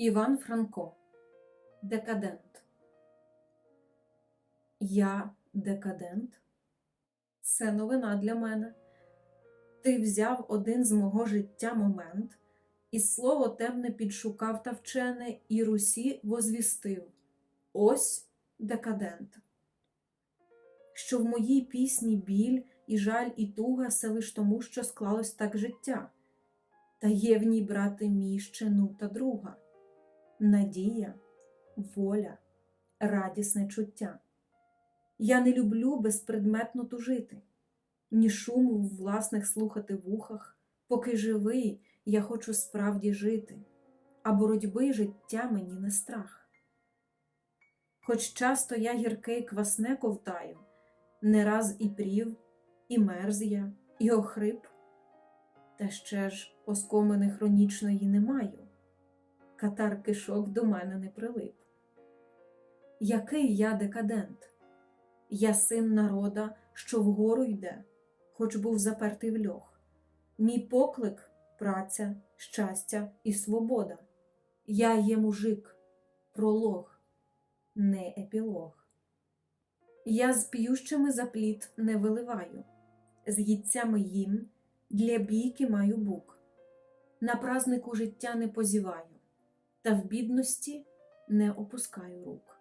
Іван Франко Декадент. Я декадент? Це новина для мене. Ти взяв один з мого життя момент, і слово темне підшукав та вчене, і Русі возвістив Ось декадент. Що в моїй пісні біль і жаль, і туга все лиш тому, що склалось так життя, та є в ній, брате мій, ще ну та друга надія, воля, радісне чуття. Я не люблю безпредметно тужити, ні шуму в власних слухати вухах, поки живий, я хочу справді жити, а боротьби життя мені не страх. Хоч часто я гірке й квасне ковтаю, не раз і прів, і мерз я, і охрип, та ще ж оскомини хронічної не маю катар кишок до мене не прилип. Який я декадент? Я син народа, що вгору йде, хоч був запертий в льох. Мій поклик праця, щастя і свобода. Я є мужик, пролог, не епілог. Я з п'ющими за плід не виливаю, з їдцями їм для бійки маю бук. На празнику життя не позіваю та в бідності не опускаю рук.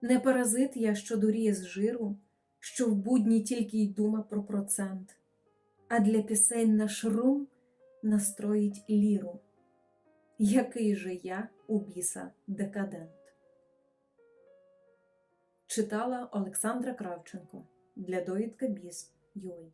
Не паразит я, що дуріє з жиру, що в будні тільки й дума про процент, а для пісень на шрум настроїть ліру. Який же я у біса декадент? Читала Олександра Кравченко для довідка Біз Юй.